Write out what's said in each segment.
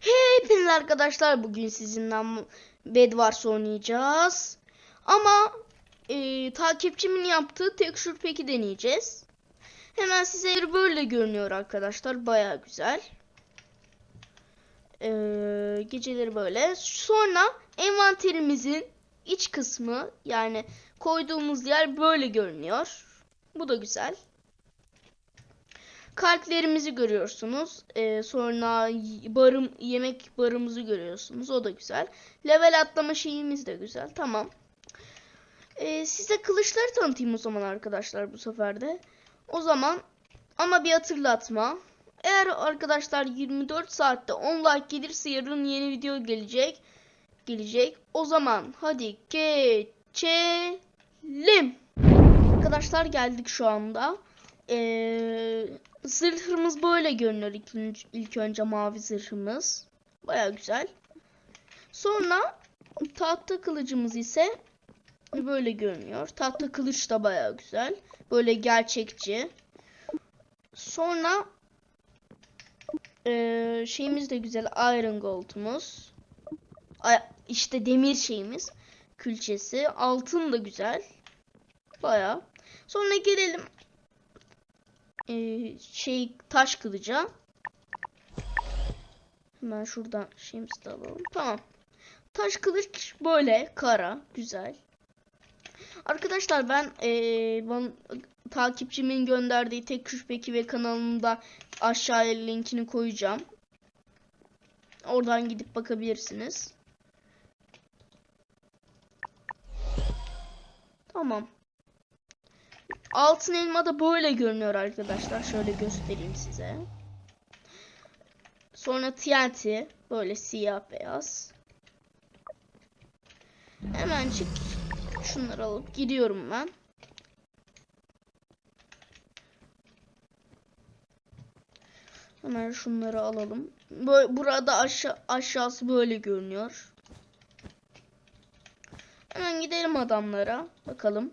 Hepiniz arkadaşlar bugün sizinle Bedwars oynayacağız. Ama e, takipçimin yaptığı tekstür peki deneyeceğiz. Hemen size böyle görünüyor arkadaşlar. Baya güzel. E, geceleri böyle. Sonra envanterimizin iç kısmı yani koyduğumuz yer böyle görünüyor. Bu da güzel. Kalplerimizi görüyorsunuz. Ee, sonra barım yemek barımızı görüyorsunuz. O da güzel. Level atlama şeyimiz de güzel. Tamam. Ee, size kılıçları tanıtayım o zaman arkadaşlar bu sefer de. O zaman ama bir hatırlatma. Eğer arkadaşlar 24 saatte 10 like gelirse yarın yeni video gelecek. Gelecek. O zaman hadi geçelim. Arkadaşlar geldik şu anda. Ee, zırhımız böyle görünüyor ilk, ilk önce mavi zırhımız. Baya güzel. Sonra tahta kılıcımız ise böyle görünüyor. Tahta kılıç da baya güzel. Böyle gerçekçi. Sonra ee, şeyimiz de güzel. Iron Gold'umuz. İşte demir şeyimiz. Külçesi. Altın da güzel. Baya. Sonra gelelim ee, şey taş kılıca. Hemen şuradan şeyimizi de alalım. Tamam. Taş kılıç böyle kara güzel. Arkadaşlar ben ee, bana, takipçimin gönderdiği tek peki ve kanalında aşağıya linkini koyacağım. Oradan gidip bakabilirsiniz. Tamam. Altın elma da böyle görünüyor arkadaşlar. Şöyle göstereyim size. Sonra TNT. Böyle siyah beyaz. Hemen çık. Şunları alıp gidiyorum ben. Hemen şunları alalım. Böyle, burada aşağı, aşağısı böyle görünüyor. Gidelim adamlara. Bakalım.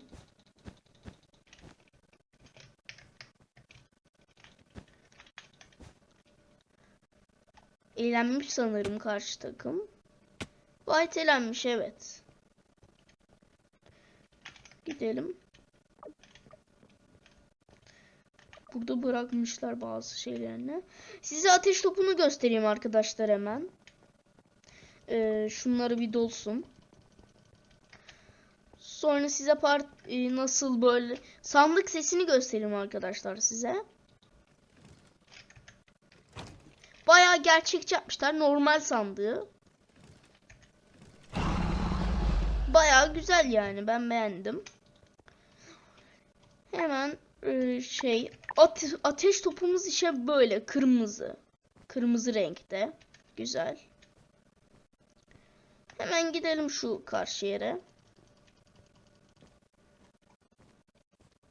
Elenmiş sanırım karşı takım. White elenmiş evet. Gidelim. Burada bırakmışlar bazı şeylerini. Size ateş topunu göstereyim arkadaşlar hemen. Ee, şunları bir dolsun. Sonra size part e, nasıl böyle sandık sesini göstereyim arkadaşlar size. Bayağı gerçekçi yapmışlar. Normal sandığı. Bayağı güzel yani. Ben beğendim. Hemen e, şey ate- ateş topumuz işe böyle kırmızı. Kırmızı renkte. Güzel. Hemen gidelim şu karşı yere.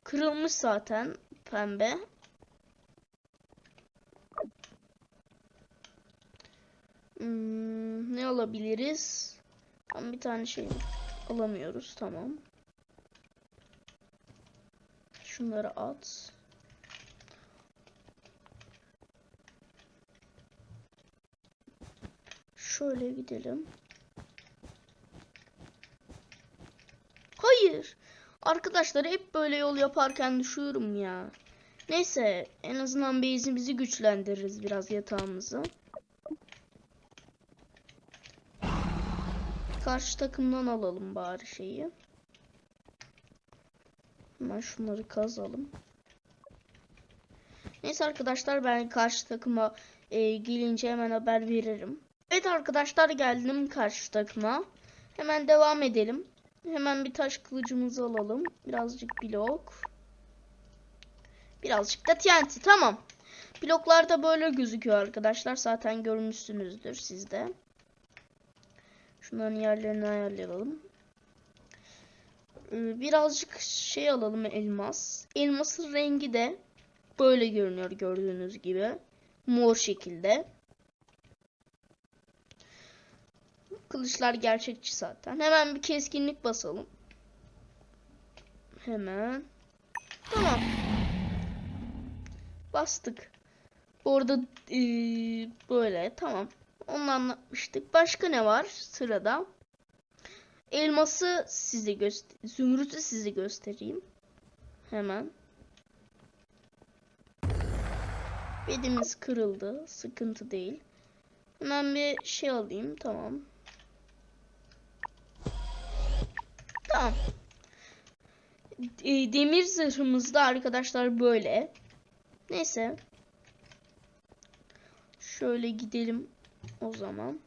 Kırılmış zaten pembe. Hmm, ne alabiliriz? Tam bir tane şey alamıyoruz. Tamam. Şunları at. Şöyle gidelim. Hayır. Arkadaşlar hep böyle yol yaparken düşüyorum ya. Neyse en azından base'imizi güçlendiririz biraz yatağımızı. Karşı takımdan alalım bari şeyi. Hemen şunları kazalım. Neyse arkadaşlar ben karşı takıma e, gelince hemen haber veririm. Evet arkadaşlar geldim karşı takıma. Hemen devam edelim. Hemen bir taş kılıcımızı alalım. Birazcık blok. Birazcık da TNT. Tamam. Bloklar da böyle gözüküyor arkadaşlar. Zaten görmüşsünüzdür siz de. Şunların yerlerini ayarlayalım. Ee, Birazcık şey alalım elmas. Elmasın rengi de böyle görünüyor gördüğünüz gibi. Mor şekilde. Kılıçlar gerçekçi zaten. Hemen bir keskinlik basalım. Hemen. Tamam. Bastık. Orada eee, böyle tamam. Onu anlatmıştık. Başka ne var sırada? Elması size göster Zümrüt'ü size göstereyim. Hemen. Bedimiz kırıldı. Sıkıntı değil. Hemen bir şey alayım. Tamam. Tamam. E, Demir zırhımız da arkadaşlar böyle. Neyse. Şöyle gidelim o zaman.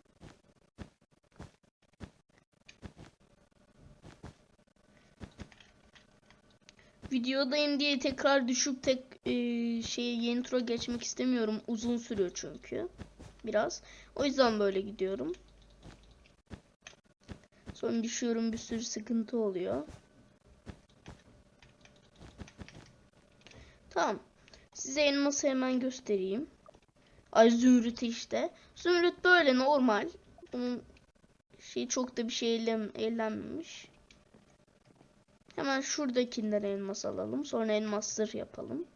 Videodayım diye tekrar düşüp tek e, şeye yeni tura geçmek istemiyorum. Uzun sürüyor çünkü. Biraz. O yüzden böyle gidiyorum. Sonra düşüyorum bir sürü sıkıntı oluyor. Tamam. Size elması hemen göstereyim. Ay zümrüt işte. Zümrüt böyle normal. Bunun şey çok da bir şey ellem, ellenmemiş. Hemen şuradakinden elmas alalım. Sonra elmas zırh yapalım.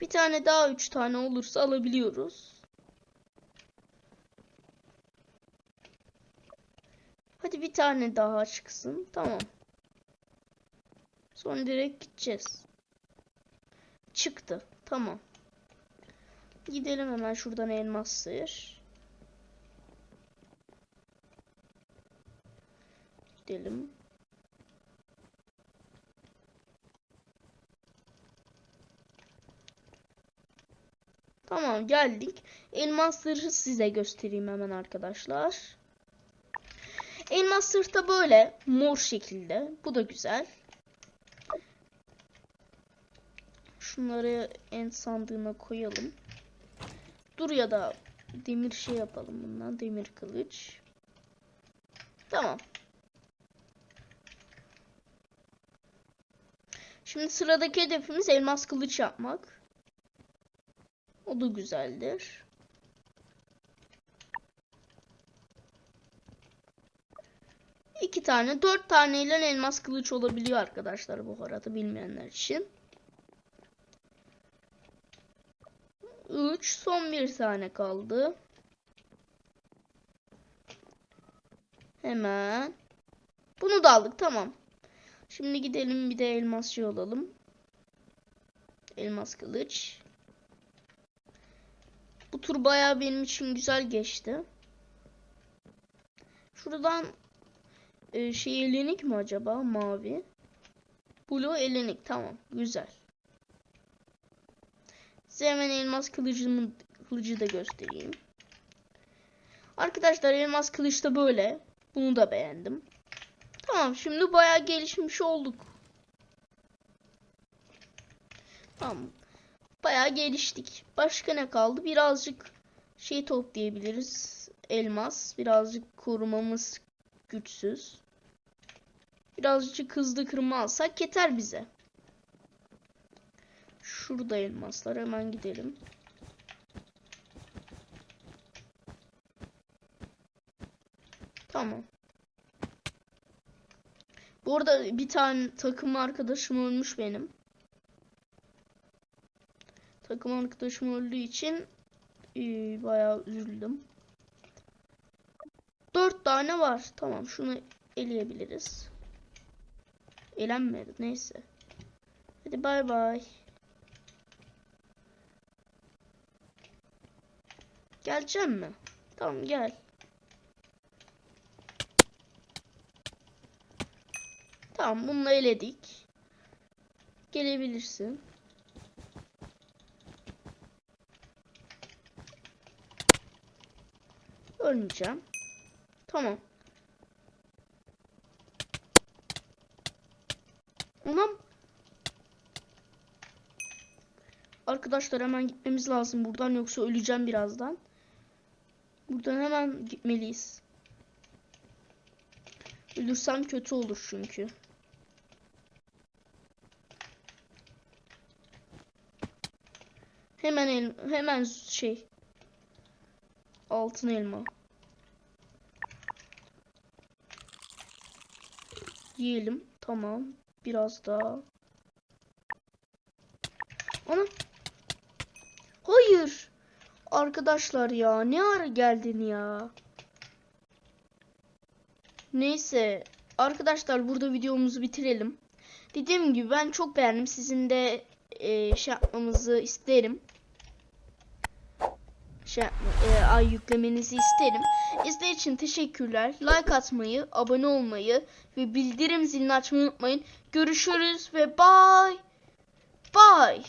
Bir tane daha üç tane olursa alabiliyoruz. Hadi bir tane daha çıksın. Tamam. Sonra direkt gideceğiz. Çıktı. Tamam. Gidelim hemen şuradan elmas sığır. Gidelim. Tamam geldik. Elmas zırhı size göstereyim hemen arkadaşlar. Elmas zırh da böyle mor şekilde. Bu da güzel. Şunları en sandığına koyalım. Dur ya da demir şey yapalım bundan. Demir kılıç. Tamam. Şimdi sıradaki hedefimiz elmas kılıç yapmak. O da güzeldir. Tane, dört tane ile elmas kılıç olabiliyor arkadaşlar bu arada bilmeyenler için. 3 son bir tane kaldı. Hemen. Bunu da aldık tamam. Şimdi gidelim bir de elmasçı olalım. Elmas kılıç. Bu tur bayağı benim için güzel geçti. Şuradan e, şey elenik mi acaba? Mavi. Blue elenik tamam güzel. Size hemen elmas kılıcımı, kılıcı da göstereyim. Arkadaşlar elmas kılıç da böyle. Bunu da beğendim. Tamam şimdi bayağı gelişmiş olduk. Tamam. Bayağı geliştik. Başka ne kaldı? Birazcık şey toplayabiliriz. Elmas. Birazcık korumamız güçsüz. Birazcık hızlı kırma alsak yeter bize. Şurada elmaslar. Hemen gidelim. Tamam. Bu arada bir tane takım arkadaşım ölmüş benim. Takım arkadaşım öldüğü için e, bayağı üzüldüm. Dört tane var. Tamam şunu eleyebiliriz. Elenmedi neyse. Hadi bay bay. Geleceğim mi? Tamam gel. Tamam bunu eledik. Gelebilirsin. Ölmeyeceğim. Tamam. Anam. Arkadaşlar hemen gitmemiz lazım buradan yoksa öleceğim birazdan. Buradan hemen gitmeliyiz. Ölürsem kötü olur çünkü. Hemen el, hemen şey altın elma. Yiyelim. Tamam. Biraz daha. Ana. Hayır. Arkadaşlar ya ne ara geldin ya? Neyse. Arkadaşlar burada videomuzu bitirelim. Dediğim gibi ben çok beğendim. Sizin de e, şey yapmamızı isterim. Şey e, ay yüklemenizi isterim. İzlediğiniz için teşekkürler. Like atmayı, abone olmayı ve bildirim zilini açmayı unutmayın. Görüşürüz ve bye. Bye.